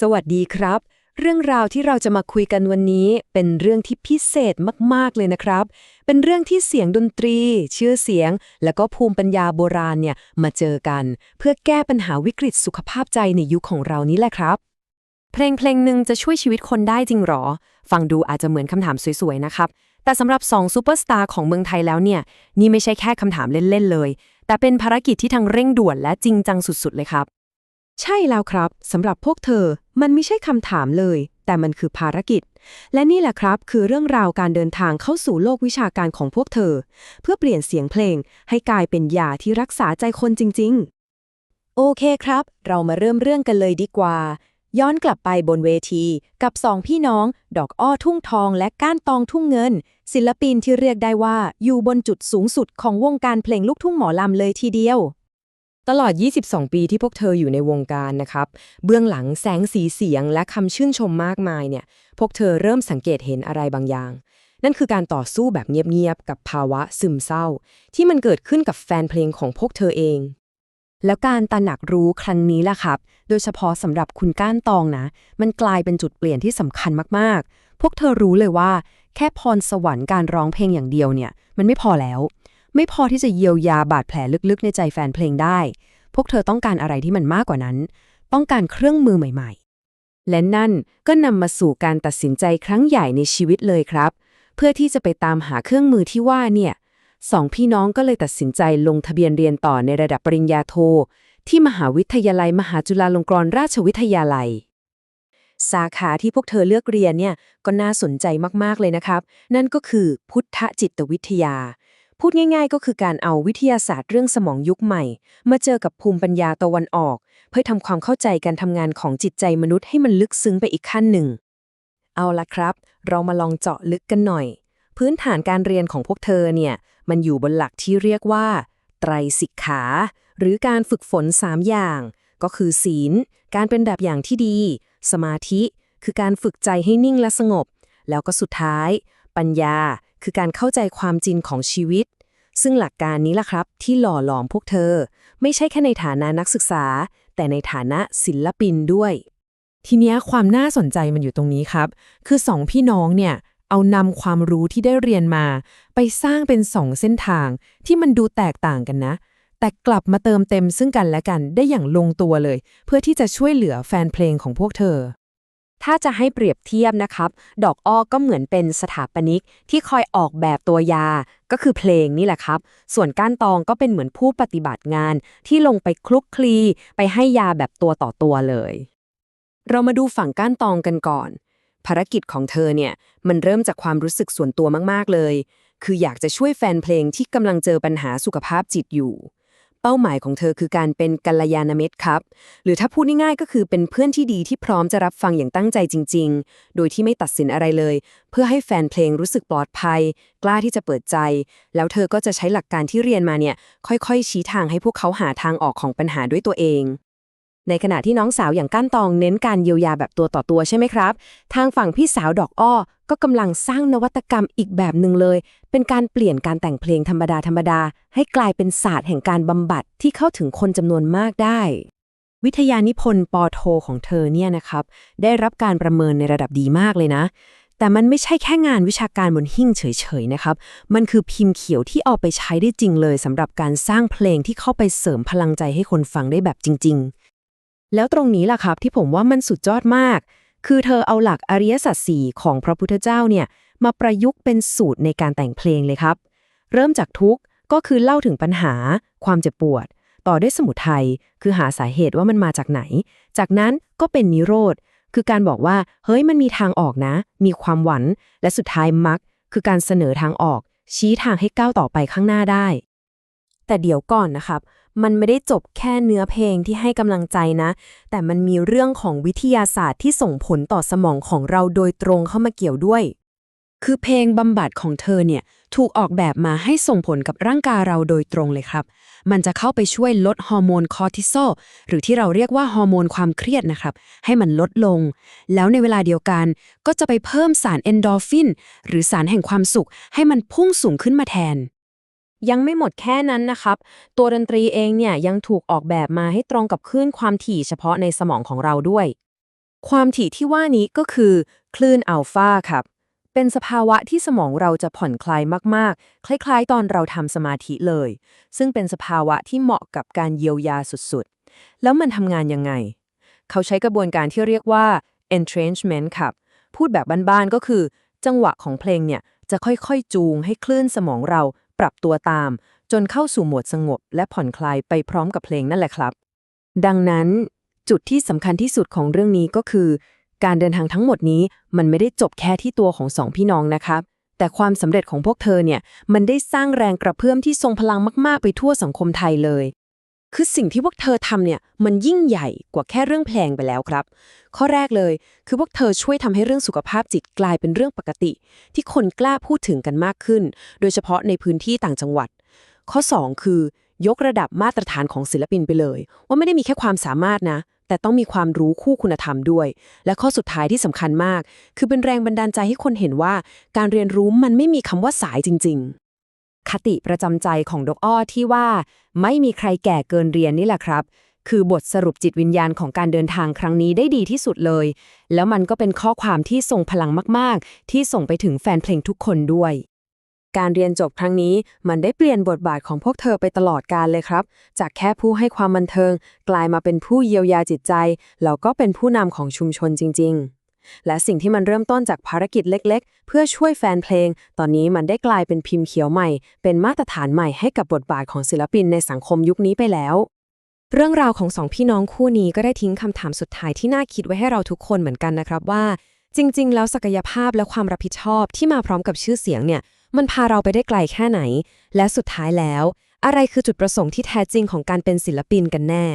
สวัสดีครับ เรื่องราวที่เราจะมาคุยกันวันนี้เป็นเรื่องที่พิเศษมาก ๆ เลยนะครับ เป็นเรื่องที่เสียงดนตรี ชื่อเสียง แล้วก็ภูมิปัญญาโบราณเนี่ยมาเจอกัน เพื่อแก้ปัญหาวิกฤตสุขภาพใจในยุคของเรานี้แหละครับ เพลงเพลงหนึ่งจะช่วยชีวิตคนได้จริงหรอ ฟังดูอาจจะเหมือนคำถามสวย ๆ นะครับ แต่สำหรับ2ซูเปอร์สตาร์ของเมืองไทยแล้วเนี่ยนี่ไม่ใช่แค่คำถามเล่น ๆ เลย แต่เป็นภารกิจที่ทั้งเร่งด่วนและจริงจังสุด ๆ เลยครับ ใช่แล้วครับสำหรับพวกเธอ มันไม่ใช่คำถามเลย แต่มันคือภารกิจ และนี่แหละครับคือเรื่องราวการเดินทางเข้าสู่โลกวิชาการของพวกเธอ เพื่อเปลี่ยนเสียงเพลง ให้กลายเป็นยาที่รักษาใจคนจริง ๆ โอเคครับ เรามาเริ่มเรื่องกันเลยดีกว่า ย้อนกลับไปบนเวที กับสองพี่น้อง ดอกอ้อทุ่งทองและก้านตองทุ่งเงิน ศิลปินที่เรียกได้ว่าอยู่บนจุดสูงสุดของวงการเพลงลูกทุ่งหมอลำเลยทีเดียว ตลอด 22 ปีที่พวกเธออยู่ในวงการนะครับ เบื้องหลังแสงสีเสียงและคำชื่นชมมากมายเนี่ย พวกเธอเริ่มสังเกตเห็นอะไรบางอย่าง นั่นคือการต่อสู้แบบเงียบๆ กับภาวะซึมเศร้า ที่มันเกิดขึ้นกับแฟนเพลงของพวกเธอเอง แล้วการตระหนักรู้ครั้งนี้ล่ะครับ โดยเฉพาะสำหรับคุณก้านตองนะ มันกลายเป็นจุดเปลี่ยนที่สำคัญมากๆ พวกเธอรู้เลยว่า แค่พรสวรรค์การร้องเพลงอย่างเดียวเนี่ย มันไม่พอแล้ว ไม่พอที่จะเยียวยาบาดแผลลึกๆ ในใจแฟนเพลงได้ พวกเธอต้องการอะไรที่มันมากกว่านั้น ต้องการเครื่องมือใหม่ๆ และนั่นก็นำมาสู่การตัดสินใจครั้งใหญ่ในชีวิตเลยครับ เพื่อที่จะไปตามหาเครื่องมือที่ว่าเนี่ยสองพี่น้องก็เลยตัดสินใจลงทะเบียนเรียนต่อในระดับปริญญาโท ที่มหาวิทยาลัย มหาจุฬาลงกรณราชวิทยาลัย สาขาที่พวกเธอเลือกเรียนเนี่ยก็น่าสนใจมากๆเลยนะครับ นั่นก็คือพุทธจิตวิทยา พูดง่ายๆ ก็คือการเอาวิทยาศาสตร์เรื่องสมองยุคใหม่ มาเจอกับภูมิปัญญาตะวันออก เพื่อทำความเข้าใจการทำงานของจิตใจมนุษย์ให้มันลึกซึ้งไปอีกขั้นหนึ่ง เอาละครับ เรามาลองเจาะลึกกันหน่อย พื้นฐานการเรียนของพวกเธอเนี่ย มันอยู่บนหลักที่เรียกว่า ไตรสิกขา หรือการฝึกฝน 3 อย่าง ก็คือศีล การเป็นแบบอย่างที่ดี สมาธิ คือการฝึกใจให้นิ่งและสงบ แล้วก็สุดท้าย ปัญญา คือการเข้าใจความจริงของชีวิต ซึ่งหลักการนี้ล่ะครับ ที่หล่อหลอมพวกเธอ ไม่ใช่แค่ในฐานะนักศึกษา แต่ในฐานะศิลปินด้วย ทีนี้ความน่าสนใจมันอยู่ตรงนี้ครับ คือสองพี่น้องเนี่ยเอานำความรู้ที่ได้เรียนมา ไปสร้างเป็นสองเส้นทาง ที่มันดูแตกต่างกันนะ แต่กลับมาเติมเต็มซึ่งกันและกันได้อย่างลงตัวเลย เพื่อที่จะช่วยเหลือแฟนเพลงของพวกเธอ ถ้าจะให้เปรียบเทียบนะครับ ดอกอ้อก็เหมือนเป็นสถาปนิกที่คอยออกแบบตัวยา ก็คือเพลงนี่แหละครับ ส่วนก้านตองก็เป็นเหมือนผู้ปฏิบัติงานที่ลงไปคลุกคลี ไปให้ยาแบบตัวต่อตัวเลย เรามาดูฝั่งก้านตองกันก่อน ภารกิจของเธอเนี่ย มันเริ่มจากความรู้สึกส่วนตัวมากๆเลย คืออยากจะช่วยแฟนเพลงที่กำลังเจอปัญหาสุขภาพจิตอยู่ ป้าหมายของเธอคือการเป็นกัลยาณมิตรครับ หรือถ้าพูดง่ายๆก็คือเป็นเพื่อนที่ดีที่พร้อมจะรับฟังอย่างตั้งใจจริง ๆ โดยที่ไม่ตัดสินอะไรเลย เพื่อให้แฟนเพลงรู้สึกปลอดภัย กล้าที่จะเปิดใจ แล้วเธอก็จะใช้หลักการที่เรียนมาเนี่ยค่อยๆ ชี้ทางให้พวกเขาหาทางออกของปัญหาด้วยตัวเอง ในขณะที่น้องสาวอย่างก้านตองเน้นการเยียวยาแบบตัวต่อตัวใช่ไหมครับ ทางฝั่งพี่สาวดอกอ้อ ก็กำลังสร้างนวัตกรรมอีกแบบหนึ่งเลย เป็นการเปลี่ยนการแต่งเพลงธรรมดาธรรมดาๆให้กลายเป็นศาสตร์แห่งการบำบัดที่เข้าถึงคนจำนวนมากได้ วิทยานิพนธ์ปอโทของเธอเนี่ยนะครับ ได้รับการประเมินในระดับดีมากเลยนะแต่มันไม่ใช่แค่งานวิชาการบนหิ้งเฉยๆ นะครับ มันคือพิมพ์เขียวที่เอาไปใช้ได้จริงเลยสำหรับการสร้างเพลงที่เข้าไปเสริมพลังใจให้คนฟังได้แบบจริงๆ แล้วตรงนี้ล่ะครับที่ผมว่ามันสุดยอดมาก คือเธอเอาหลักอริยสัจสี่ของพระพุทธเจ้าเนี่ยมาประยุกต์เป็นสูตรในการแต่งเพลงเลยครับ เริ่มจากทุกข์ก็คือเล่าถึงปัญหา ความเจ็บปวด ต่อด้วยสมุทัยคือหาสาเหตุว่ามันมาจากไหน จากนั้นก็เป็นนิโรธคือการบอกว่า เฮ้ยมันมีทางออกนะ มีความหวังและสุดท้ายมรรคคือการเสนอทางออก ชี้ทางให้ก้าวต่อไปข้างหน้าได้ แต่เดี๋ยวก่อนนะครับ มันไม่ได้จบแค่เนื้อเพลงที่ให้กำลังใจนะ แต่มันมีเรื่องของวิทยาศาสตร์ที่ส่งผลต่อสมองของเราโดยตรงเข้ามาเกี่ยวด้วย คือเพลงบำบัดของเธอเนี่ยถูกออกแบบมาให้ส่งผลกับร่างกายเราโดยตรงเลยครับ มันจะเข้าไปช่วยลดฮอร์โมนคอร์ติซอลหรือที่เราเรียกว่าฮอร์โมนความเครียดนะครับ ให้มันลดลง แล้วในเวลาเดียวกันก็จะไปเพิ่มสารเอนโดฟินหรือสารแห่งความสุข ให้มันพุ่งสูงขึ้นมาแทน ยังไม่หมดแค่นั้นนะครับ ตัวดนตรีเองเนี่ยยังถูกออกแบบมาให้ตรงกับคลื่นความถี่เฉพาะในสมองของเราด้วย ความถี่ที่ว่านี้ก็คือ คลื่นอัลฟาครับ เป็นสภาวะที่สมองเราจะผ่อนคลายมากๆ คล้ายๆ ตอนเราทำสมาธิเลย ซึ่งเป็นสภาวะที่เหมาะกับการเยียวยาสุดๆ แล้วมันทำงานยังไง เขาใช้กระบวนการที่เรียกว่า entrenchment ครับ พูดแบบบ้านๆก็คือ จังหวะของเพลงเนี่ยจะค่อยๆ จูงให้คลื่นสมองเรา ปรับตัวตาม จนเข้าสู่โหมดสงบ และผ่อนคลายไปพร้อมกับเพลงนั่นแหละครับ ดังนั้น จุดที่สำคัญที่สุดของเรื่องนี้ก็คือ การเดินทางทั้งหมดนี้มันไม่ได้จบแค่ที่ตัวของสองพี่น้องนะครับ แต่ความสำเร็จของพวกเธอเนี่ยมันได้สร้างแรงกระเพื่อมที่ทรงพลังมาก ๆ ไปทั่วสังคมไทยเลย คือสิ่งที่พวกเธอทำเนี่ยมันยิ่งใหญ่กว่าแค่เรื่องเพลงไปแล้วครับ ข้อแรกเลย คือพวกเธอช่วยทำให้เรื่องสุขภาพจิตกลายเป็นเรื่องปกติ ที่คนกล้าพูดถึงกันมากขึ้น โดยเฉพาะในพื้นที่ต่างจังหวัด ข้อ 2 คือยกระดับมาตรฐานของศิลปินไปเลย ว่าไม่ได้มีแค่ความสามารถนะ แต่ต้องมีความรู้คู่คุณธรรมด้วย และข้อสุดท้ายที่สำคัญมาก คือเป็นแรงบันดาลใจให้คนเห็นว่า การเรียนรู้มันไม่มีคำว่าสายจริง ๆ คติประจำใจของดกอ้อที่ว่าไม่มีใครแก่เกินเรียนนี่แหละครับ คือบทสรุปจิตวิญญาณของการเดินทางครั้งนี้ได้ดีที่สุดเลย แล้วมันก็เป็นข้อความที่ทรงพลังมาก ๆ ที่ส่งไปถึงแฟนเพลงทุกคนด้วยการเรียนจบครั้งนี้มันได้เปลี่ยนบทบาทของพวกเธอไปตลอดกาลเลยครับ จากแค่ผู้ให้ความบันเทิง กลายมาเป็นผู้เยียวยาจิตใจ แล้วก็เป็นผู้นำของชุมชนจริง ๆ และสิ่งที่มันเริ่มต้นจากภารกิจเล็ก ๆ เพื่อช่วยแฟนเพลง ตอนนี้มันได้กลายเป็นพิมพ์เขียวใหม่ เป็นมาตรฐานใหม่ให้กับบทบาทของศิลปินในสังคมยุคนี้ไปแล้ว เรื่องราวของสองพี่น้องคู่นี้ก็ได้ทิ้งคำถามสุดท้ายที่น่าคิดไว้ให้เราทุกคนเหมือนกันนะครับว่า จริง ๆ แล้วศักยภาพและความรับผิดชอบที่มาพร้อมกับชื่อเสียงเนี่ย มันพาเราไปได้ไกลแค่ไหน และสุดท้ายแล้ว อะไรคือจุดประสงค์ที่แท้จริงของการเป็นศิลปินกันแน่